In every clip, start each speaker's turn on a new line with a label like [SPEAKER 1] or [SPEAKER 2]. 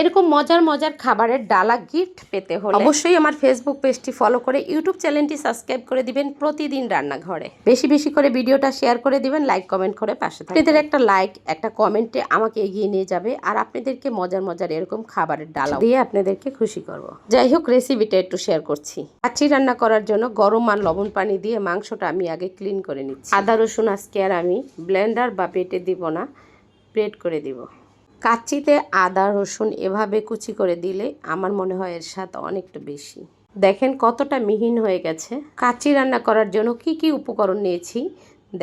[SPEAKER 1] এরকম মজার মজার খাবারের ডালা গিফট পেতে হলে অবশ্যই আমার ফেসবুক পেজটি ফলো করে ইউটিউব চ্যানেলটি সাবস্ক্রাইব করে দিবেন প্রতিদিন রান্নাঘরে। বেশি বেশি করে ভিডিওটা শেয়ার করে দিবেন লাইক কমেন্ট করে পাশে আপনাদের একটা লাইক একটা কমেন্টে আমাকে এগিয়ে নিয়ে যাবে আর আপনাদেরকে মজার মজার এরকম খাবারের ডালা দিয়ে আপনাদেরকে খুশি করব। যাই হোক রেসিপিটা একটু শেয়ার করছি। কাচ্চি রান্না করার জন্য গরম আর লবণ পানি দিয়ে মাংসটা আমি আগে ক্লিন করে নিচ্ছি। আদা, রসুন আজকে আর আমি ব্লেন্ডার বা পেটে দিব না ব্রেড করে দিব। কাচ্চিতে আদা, রসুন এভাবে কুচি করে দিলে আমার মনে হয় এর স্বাদ অনেকটা বেশি। দেখেন কতটা মিহিন হয়ে গেছে। কাচ্চি রান্না করার জন্য কি কি উপকরণ নিয়েছি?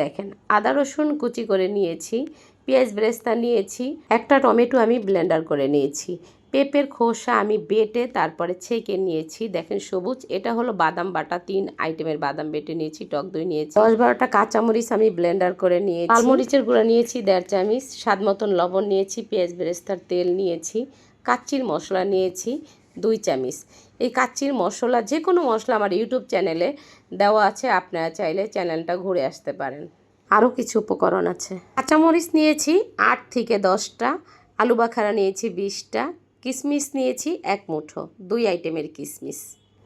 [SPEAKER 1] দেখেন, আদা, রসুন কুচি করে নিয়েছি, পেঁয়াজ ব্রেস্তা নিয়েছি, একটা টমেটো আমি ব্লেন্ডার করে নিয়েছি। পেঁপের খোসা আমি বেটে তারপরে ছেঁকে নিয়েছি। দেখেন সবুজ এটা হলো বাদাম বাটা তিন আইটেমের বাদাম বেটে নিয়েছি টক দই নিয়েছি। দশ বারোটা কাঁচামরিচ আমি ব্লেন্ডার করে নিয়েছি। পালমরিচের গুঁড়া নিয়েছি দেড় চামিচ স্বাদ মতন লবণ নিয়েছি পেঁয়াজ বেরেস্তার তেল নিয়েছি কাচ্চির মশলা নিয়েছি দুই চামিচ। এই কাচ্চির মশলা যে কোনো মশলা আমার ইউটিউব চ্যানেলে দেওয়া আছে আপনারা চাইলে চ্যানেলটা ঘুরে আসতে পারেন। আরও কিছু উপকরণ আছে। কাঁচামরিচ নিয়েছি আট থেকে দশটা আলু বাখারা নিয়েছি বিশটা কিশমিশ নিয়েছি এক মুঠো, দুই আইটেমের কিসমিস।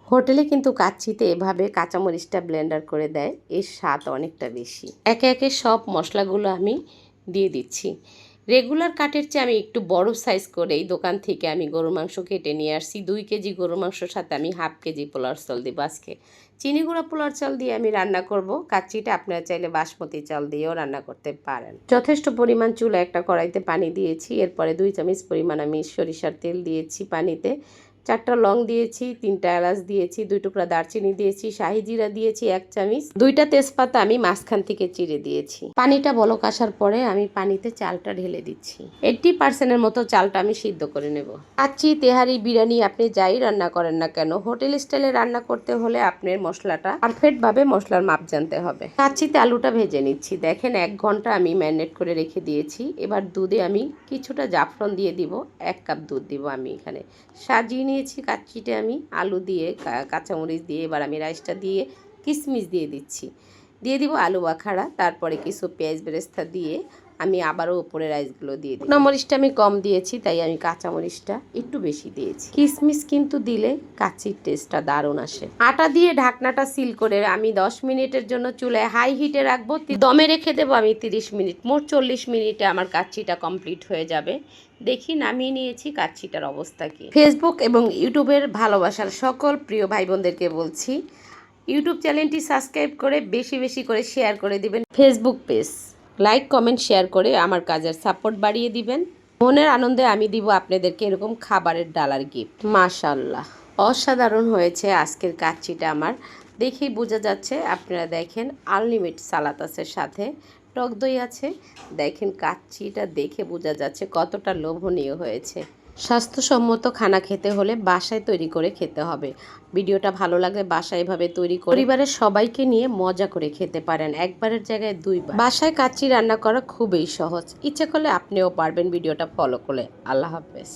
[SPEAKER 1] হোটেলে কিন্তু কাচ্ছিতে এভাবে কাঁচামরিচটা ব্লেন্ডার করে দেয়, এর স্বাদ অনেকটা বেশি। একে একে সব মশলাগুলো আমি দিয়ে দিচ্ছি। রেগুলার কাটের চেয়ে আমি একটু বড় সাইজ করে এই দোকান থেকে আমি গরুর মাংস কেটে নিয়ে আসছি। দুই কেজি গরুর মাংসর সাথে আমি হাফ কেজি পোলার চাল দিব আজকে। চিনি গুঁড়া পোলার চাল দিয়ে আমি রান্না করব। কাচ্চিটা আপনারা চাইলে বাসমতি চাল দিয়েও রান্না করতে পারেন। যথেষ্ট পরিমাণ চুলা একটা কড়াইতে পানি দিয়েছি। এরপরে দুই চামচ পরিমাণ আমি সরিষার তেল দিয়েছি পানিতে। চারটা লং দিয়েছি, তিনটা এলাচ দিয়েছি, দুই টুকরা দারচিনি দিয়েছি, শাহি জিরা দিয়েছি, এক চামচ। দুইটা তেজপাতা আমি মাঝখান থেকে চিড়ে দিয়েছি। পানিটা বলক আসার পরে আমি পানিতে চালটা ঢেলে দিচ্ছি। এইটটি পার্সেন্টের মতো চালটা আমি সিদ্ধ করে নেব। কাচ্চি, তেহারি, বিরিয়ানি আপনি যাই রান্না করেন না কেন, হোটেল স্টাইলে রান্না করতে হলে আপনার মশলাটা পারফেক্ট ভাবে মশলার মাপ জানতে হবে। কাচ্চিতে আলুটা ভেজে নিচ্ছি। দেখেন এক ঘণ্টা আমি ম্যারিনেট করে রেখে দিয়েছি। এবার দুধে আমি কিছুটা জাফরন দিয়ে দিব, এক কাপ দুধ দিব আমি এখানে। সাজিয়ে নিয়েছি কাচ্চিতে আমি আলু দিয়ে কাঁচামরিচ দিয়ে, এবার আমি রাইসটা দিয়ে কিশমিশ দিয়ে দিচ্ছি। দিয়ে দিব আলু বাখাড়া তারপরে কিছু পেঁয়াজ বেরেস্তা দিয়ে আমি আবারও উপরে রাইসগুলো দিয়ে দিই। মরিচটা আমি কম দিয়েছি, তাই আমি কাঁচা মরিচটা একটু বেশি দিয়েছি। কিশমিশ কিন্তু দিলে কাচ্চির টেস্টটা দারুণ আসে। আটা দিয়ে ঢাকনাটা সিল করে আমি দশ মিনিটের জন্য চুলায় হাই হিটে রাখব। দমে রেখে দেবো আমি তিরিশ মিনিট, মোট চল্লিশ মিনিটে আমার কাচ্চিটা কমপ্লিট হয়ে যাবে। দেখি নামিয়ে নিয়েছি কাচ্চিটার অবস্থা কি? ফেসবুক এবং ইউটিউবের ভালোবাসার সকল প্রিয় ভাই বোনদেরকে বলছি ইউটিউব চ্যানেলটি সাবস্ক্রাইব করে বেশি বেশি করে শেয়ার করে দিবেন। Facebook page like comment share করে আমার কাজের সাপোর্ট বাড়িয়ে দিবেন। মনের আনন্দে আমি দিব আপনাদেরকে এরকম খাবারের ডালার গিফট মাশাল্লাহ অসাধারণ হয়েছে আজকের কাচ্চিটা আমার। দেখেই বোঝা যাচ্ছে আপনারা দেখেন আনলিমিট সালাতাসের সাথে, টক দই আছে। দেখেন কাচ্চিটা দেখে বোঝা যাচ্ছে কতটা লোভনীয় হয়েছে। স্বাস্থ্যসম্মত খানা খেতে হলে বাসায় তৈরি করে খেতে হবে। ভিডিওটা ভালো লাগলে বাসায় এভাবে তৈরি করে পরিবারের সবাইকে নিয়ে মজা করে খেতে পারেন। একবারের জায়গায় দুইবার। বাসায় কাচ্চি রান্না করা খুবই সহজ। ইচ্ছে করলে আপনিও পারবেন ভিডিওটা ফলো করে আল্লাহ হাফেজ।